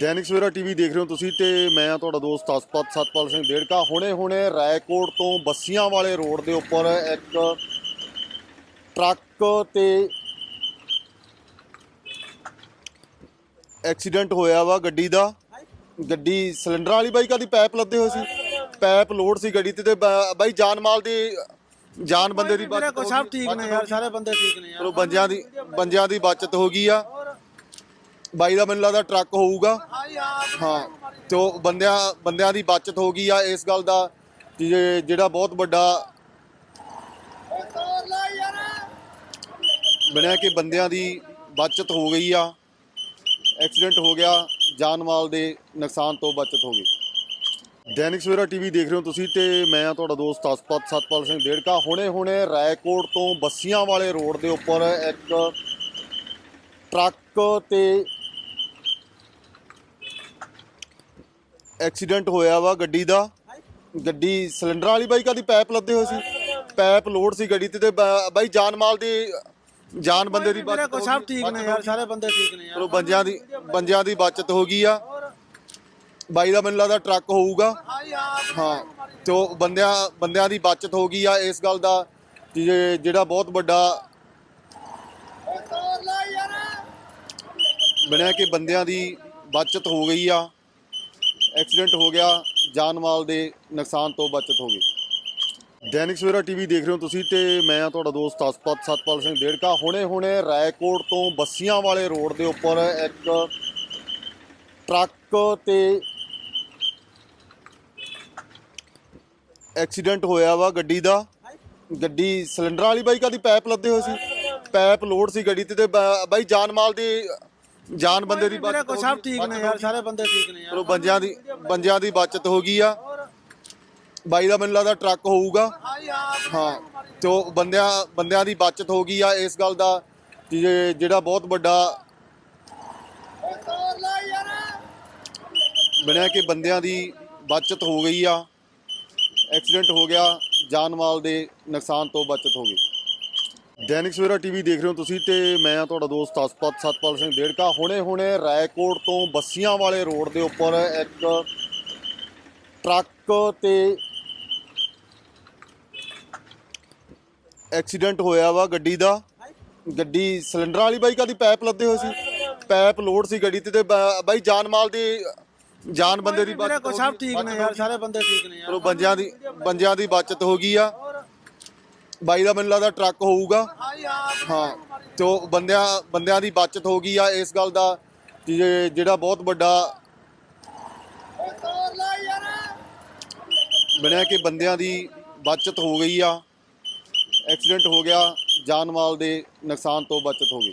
Dainik Savera TV ਦੇਖ ਰਹੇ ਹੋ ਤੁਸੀਂ ਤੇ ਮੈਂ ਤੁਹਾਡਾ ਦੋਸਤ ਹਸਪਤ ਸਤਪਾਲ ਸਿੰਘ ਡੇੜਕਾ ਹੁਣੇ ਹੁਣੇ ਰਾਏਕੋਟ ਤੋਂ ਬੱਸੀਆਂ ਵਾਲੇ ਰੋਡ ਦੇ ਉੱਪਰ ਇੱਕ ਟਰੱਕ ਤੇ ਐਕਸੀਡੈਂਟ ਹੋਇਆ ਵਾ ਗੱਡੀ ਦਾ। ਗੱਡੀ ਸਿਲੰਡਰ ਵਾਲੀ ਬਾਈਕਾਂ ਦੀ ਪਾਈਪ ਲੱਦੇ ਹੋਏ ਸੀ? ਪਾਈਪ ਲੋਡ ਸੀ ਗੱਡੀ ਤੇ ਤੇ ਬਾਈ ਜਾਨ ਮਾਲ ਦੀ ਜਾਨ ਬੰਦੇ ਦੀ ਬਚਤ ਸਭ। ਠੀਕ ਨੇ ਯਾਰ ਸਾਰੇ ਬੰਦੇ ਠੀਕ ਨੇ ਯਾਰ। ਬੰਦਿਆਂ ਦੀ ਬੰਦਿਆਂ ਦੀ ਬਚਤ ਹੋ ਗਈ ਆ। ਬਾਈ ਦਾ ਮੈਨੂੰ ਲੱਗਦਾ ਟਰੱਕ ਹੋਊਗਾ। ਹਾਂ ਤੇ ਉਹ ਬੰਦਿਆਂ ਬੰਦਿਆਂ ਦੀ ਬਚਤ ਹੋ ਗਈ ਆ ਇਸ ਗੱਲ ਦਾ ਜੇ- ਜਿਹੜਾ ਬਹੁਤ ਵੱਡਾ ਬਣਿਆ ਕਿ ਬੰਦਿਆਂ ਦੀ ਬਚਤ ਹੋ ਗਈ ਆ ਐਕਸੀਡੈਂਟ ਹੋ ਗਿਆ ਜਾਨ ਮਾਲ ਦੇ ਨੁਕਸਾਨ ਤੋਂ ਬਚਤ ਹੋ ਗਈ। ਦੈਨਿਕ ਸਵੇਰਾ ਟੀਵੀ ਦੇਖ ਰਹੇ ਹੋ ਤੁਸੀਂ ਤੇ ਮੈਂ ਹਾਂ ਤੁਹਾਡਾ ਦੋਸਤ ਹਸਪਤ ਸਤਪਾਲ ਸਿੰਘ ਡੇੜਕਾ ਹੁਣੇ ਹੁਣੇ ਰਾਏਕੋਟ ਤੋਂ ਬੱਸੀਆਂ ਵਾਲੇ ਰੋਡ ਦੇ ਉੱਪਰ ਇੱਕ ਟਰੱਕ ਤੇ ਐਕਸੀਡੈਂਟ ਹੋਇਆ ਵਾ ਗੱਡੀ ਦਾ। ਗੱਡੀ ਸਿਲੰਡਰ ਵਾਲੀ ਬਾਈਕਾਂ ਦੀ ਪਾਈਪ ਲੱਦੇ ਹੋਏ ਸੀ। ਪਾਈਪ ਲੋਡ ਸੀ ਗੱਡੀ ਤੇ ਤੇ ਬ- ਬਾਈ ਜਾਨ ਮਾਲ ਦੀ ਜਾਨ ਬੰਦੇ ਦੀ ਬਚਤ ਹੋ ਸਭ ਗਈ। ਠੀਕ ਨੇ ਯਾਰ ਸਾਰੇ ਬੰਦੇ ਠੀਕ ਨੇ ਯਾਰ। ਚਲੋ ਬੰਦਿਆਂ ਦੀ ਬੰਦਿਆਂ ਦੀ ਬਚਤ ਹੋ ਗਈ ਆ। ਬਾਈ ਦਾ ਮੈਨੂੰ ਲੱਗਦਾ ਟਰੱਕ ਹੋਊਗਾ। ਹਾਂ ਤੇ ਉਹ ਬੰਦਿਆਂ ਬੰਦਿਆਂ ਦੀ ਬਚਤ ਹੋ ਗਈ ਆ ਇਸ ਗੱਲ ਦਾ ਕਿ ਜੇ- ਜਿਹੜਾ ਬਹੁਤ ਵੱਡਾ ਬਣਿਆ ਕਿ ਬੰਦਿਆਂ ਦੀ ਬਚਤ ਹੋ ਗਈ ਆ। ਐਕਸੀਡੈਂਟ ਹੋ ਗਿਆ, ਜਾਨ ਮਾਲ ਦੇ ਨੁਕਸਾਨ ਤੋਂ ਬਚਤ ਹੋ ਗਈ। ਦੈਨਿਕ ਸਵੇਰਾ ਟੀਵੀ ਦੇਖ ਰਹੇ ਹੋ ਤੁਸੀਂ ਤੇ ਮੈਂ ਹਾਂ ਤੁਹਾਡਾ ਦੋਸਤ ਹਸਪਤ ਸਤਪਾਲ ਸਿੰਘ ਡੇੜਕਾ ਹੁਣੇ ਹੁਣੇ ਰਾਏਕੋਟ ਤੋਂ ਬੱਸੀਆਂ ਵਾਲੇ ਰੋਡ ਦੇ ਉੱਪਰ ਇੱਕ ਟਰੱਕ ਤੇ ਐਕਸੀਡੈਂਟ ਹੋਇਆ ਵਾ ਗੱਡੀ ਦਾ। ਗੱਡੀ ਸਿਲੰਡਰ ਵਾਲੀ ਬਾਈਕਾਂ ਦੀ ਪਾਈਪ ਲੱਦੇ ਹੋਏ ਸੀ? ਪਾਈਪ ਲੋਡ ਸੀ ਗੱਡੀ ਤੇ ਤੇ ਬਾਈ ਜਾਨ ਮਾਲ ਦੀ ਜਾਨ ਬੰਦੇ ਦੀ ਬਚਤ ਹੋ ਸਭ ਗਈ। ਠੀਕ ਨੇ ਯਾਰ ਸਾਰੇ ਬੰਦੇ ਠੀਕ ਨੇ ਯਾਰ। ਚਲੋ ਬੰਦਿਆਂ ਦੀ ਬੰਦਿਆਂ ਦੀ ਬਚਤ ਹੋ ਗਈ ਆ। ਬਾਈ ਦਾ ਮੈਨੂੰ ਲੱਗਦਾ ਟਰੱਕ ਹੋਊਗਾ। ਹਾਂ ਤੇ ਉਹ ਬੰਦਿਆਂ ਬੰਦਿਆਂ ਦੀ ਬਚਤ ਹੋ ਗਈ ਆ ਇਸ ਗੱਲ ਦਾ ਕਿ ਜੇ- ਜਿਹੜਾ ਬਹੁਤ ਵੱਡਾ ਬਣਿਆ ਕਿ ਬੰਦਿਆਂ ਦੀ ਬਚਤ ਹੋ ਗਈ ਆ ਐਕਸੀਡੈਂਟ ਹੋ ਗਿਆ ਜਾਨ ਮਾਲ ਦੇ ਨੁਕਸਾਨ ਤੋਂ ਬਚਤ ਹੋ ਗਈ। ਦੈਨਿਕ ਸਵੇਰਾ ਟੀਵੀ ਦੇਖ ਰਹੇ ਹੋ ਤੁਸੀਂ ਤੇ ਮੈਂ ਹਾਂ ਤੁਹਾਡਾ ਦੋਸਤ ਹਸਪਤ ਸਤਪਾਲ ਸਿੰਘ ਡੇੜਕਾ ਹੁਣੇ ਹੁਣੇ ਰਾਏਕੋਟ ਤੋਂ ਬੱਸੀਆਂ ਵਾਲੇ ਰੋਡ ਦੇ ਉੱਪਰ ਇੱਕ ਟਰੱਕ ਤੇ ਐਕਸੀਡੈਂਟ ਹੋਇਆ ਵਾ ਗੱਡੀ ਦਾ। ਗੱਡੀ ਸਿਲੰਡਰ ਵਾਲੀ ਬਾਈਕਾਂ ਦੀ ਪਾਈਪ ਲੱਦੇ ਹੋਏ ਸੀ? ਪਾਈਪ ਲੋਡ ਸੀ ਗੱਡੀ ਤੇ ਤੇ ਬ- ਬਾਈ ਜਾਨ ਮਾਲ ਦੀ ਜਾਨ ਬੰਦੇ ਦੀ ਮੇਰੇ ਬਚਤ ਕੋਲ ਸਭ। ਠੀਕ ਨੇ ਯਾਰ ਸਾਰੇ ਬੰਦੇ ਠੀਕ ਨੇ ਯਾਰ। ਚਲੋ ਬੰਦਿਆਂ ਦੀ ਬੰਦਿਆਂ ਦੀ ਬਚਤ ਹੋ ਗਈ ਆ। ਬਾਈ ਦਾ ਮੈਨੂੰ ਲੱਗਦਾ ਟਰੱਕ ਹੋਊਗਾ। ਹਾਂ ਤੇ ਉਹ ਬੰਦਿਆਂ ਬੰਦਿਆਂ ਦੀ ਬਚਤ ਹੋ ਗਈ ਆ ਇਸ ਗੱਲ ਦਾ ਕਿ ਜੇ- ਜਿਹੜਾ ਬਹੁਤ ਵੱਡਾ ਬਣਿਆ ਕਿ ਬੰਦਿਆਂ ਦੀ ਬਚਤ ਹੋ ਗਈ ਆ ਐਕਸੀਡੈਂਟ ਹੋ ਗਿਆ ਜਾਨ ਮਾਲ ਦੇ ਨੁਕਸਾਨ ਤੋਂ ਬਚਤ ਹੋ ਗਈ।